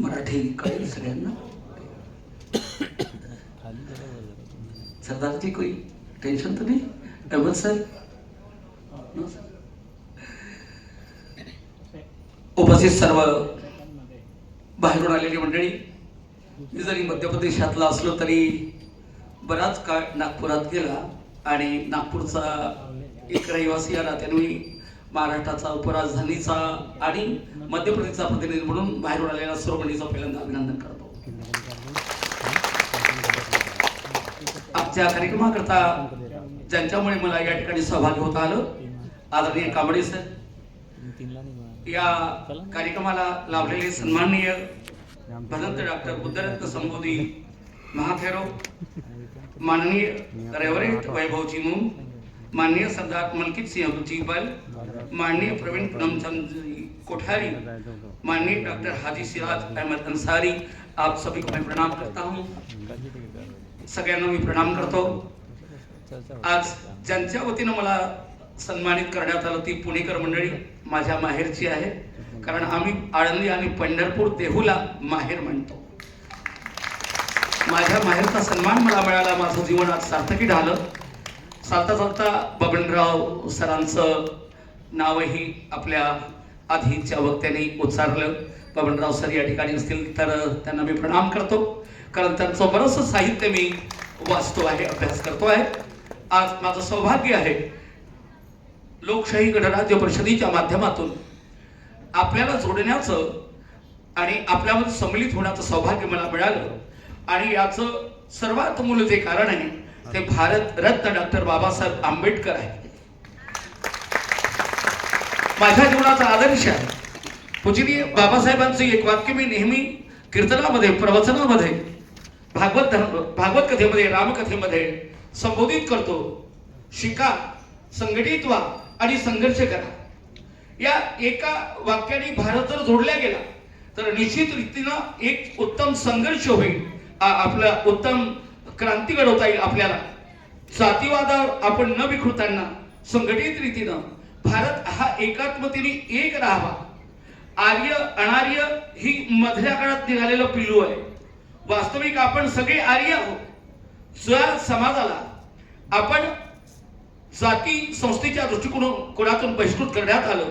मराठी कळेल सगळ्यांना. सरदारजी कोई टेन्शन तर नाही? Double sir. उपस्थित सर्व बाहेरून आलेली मंडळी मी जरी मध्य प्रदेशातला असलो तरी बराच काळ नागपुरात गेला आणि नागपूरचा एक रहिवासी या नात्याने मी महाराष्ट्राचा उपराजधानीचा आणि मध्य प्रदेशचा प्रतिनिधी म्हणून बाहेरून आलेल्या सर्व पहिल्यांदा अभिनंदन करतो. आजच्या कार्यक्रमाकरता ज्यांच्यामुळे मला या ठिकाणी सहभागी होता आलं आदरणीय कांबळे सर या कार्यक्रमाला लाभलेले सन्माननीय भदंत डॉक्टर बुद्धरत्न संबोधी महाथेरो माननीय रेवरेट वैभवजी म्हणून माननीय सरदार मनकित सिंह जी माननीय प्रवीण पूनमचंद कोठारी माननीय डॉक्टर हाजी सिराज अहमद अंसारी आप सभी को मैं प्रणाम करता हूँ। सगळ्यांना मी प्रणाम करतो। आज ज्यांच्या वतीनं मला सन्मानित करण्यात आलं ती पुणेकर मंडळी माझ्या माहेरची आहे. कारण आम्ही आळंदी आणि पंढरपूर देहूला माहेर म्हणतो. माझ्या माहेरचा सन्मान मला मिळाला माझं जीवन आज सार्थकी झालं. चालता चालता बबनराव सरांचं नावही आपल्या आधीच्या वक्त्याने उच्चारलं बबनराव सर या ठिकाणी असतील तर त्यांना मी प्रणाम करतो. कारण त्यांचं बरंचसं साहित्य मी वाचतो आहे अभ्यास करतो आहे. आज माझं सौभाग्य आहे लोकशाही गणराज्य परिषदेच्या माध्यमातून आपल्याला जोडण्याचं आणि आपल्यामध्ये सम्मिलित होण्याचं सौभाग्य मला मिळालं. आणि याचं सर्वात मूळ जे कारण आहे ते भारत रत्न डॉक्टर बाबासाहेब आंबेडकर आहे माझ्या जीवनाचा आदर्श आहे. पूजनीय बाबासाहेबांचं एक वाक्य मी नेहमी कीर्तनामध्ये प्रवचनामध्ये भागवत धर्म भागवत कथेमध्ये रामकथेमध्ये संबोधित करतो. शिका संघटित व्हा आणि संघर्ष करा. या एका वाक्याने भारत जर जोडला गेला तर निश्चित रीतीनं एक उत्तम संघर्ष होईल. आ- आपला उत्तम क्रांती घडवता येईल आपल्याला. जातीवादावर आपण न विखुरताना संघटित रीतीनं भारत हा एकात्मतेने एक राहावा. आर्य अनार्य ही मधल्या काळात निघालेलं पिल्लू आहे. वास्तविक आपण सगळे आर्य आहोत. ज्या समाजाला आपण जाती संस्थेच्या दृष्टिकोनातून कोणातून बहिष्कृत करण्यात आलं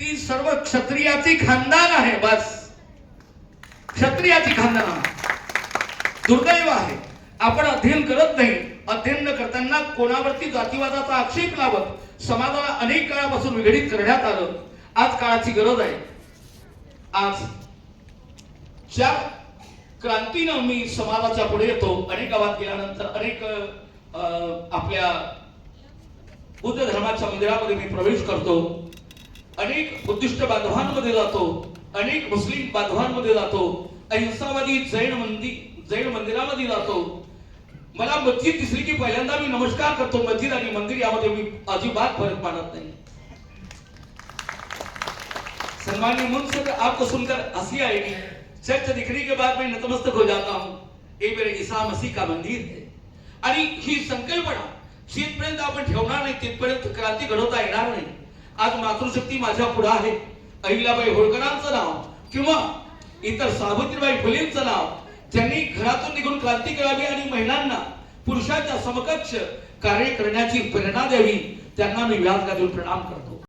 ती सर्व क्षत्रियाची खानदान आहे बस. क्षत्रियाची खानदान दुर्दैव आहे. आपण अध्ययन करत नाही. अध्ययन न करताना कोणावरती जातीवादाचा आक्षेप लावत समाजाला अनेक काळापासून विघटित करण्यात आलं. आज काळाची गरज आहे. आज ज्या क्रांतीनं मी समाजाच्या पुढे येतो अनेक गावात गेल्यानंतर अनेक अं, आपल्या बुद्ध धर्माच्या मंदिरामध्ये मी प्रवेश करतो. अनेक बुद्धिस्ट बांधवांमध्ये जातो. अनेक मुस्लिम बांधवांमध्ये जातो. अहिंसावादी जैन मंदिर जैन मंदिरामध्ये जातो. मला मस्जिद दिसली की पहिल्यांदा मी नमस्कार करतो. मस्जिद आणि मंदिर यामध्ये मी अजिबात फरक मानत नाही. सन्मान्य मुंह आपको सुनकर हंसी आएगी. चर्च दिखने के बाद मैं नतमस्तक हो जाता हूँ. ये मेरे ईसा मसीह का मंदिर है. आणि ही संकल्पना जिथपर्यंत आपण ठेवणार नाही तिथपर्यंत क्रांती घडवता येणार नाही. आज मातृशक्ती माझ्या पुढे आहे. अहिलाबाई होळकरांचं नाव किंवा इतर सावित्रीबाई फुलेंचं नाव त्यांनी घरातून निघून क्रांती करावी आणि महिलांना पुरुषाच्या समकक्ष कार्य करण्याची प्रेरणा द्यावी त्यांना मी व्याज देऊन प्रणाम करतो.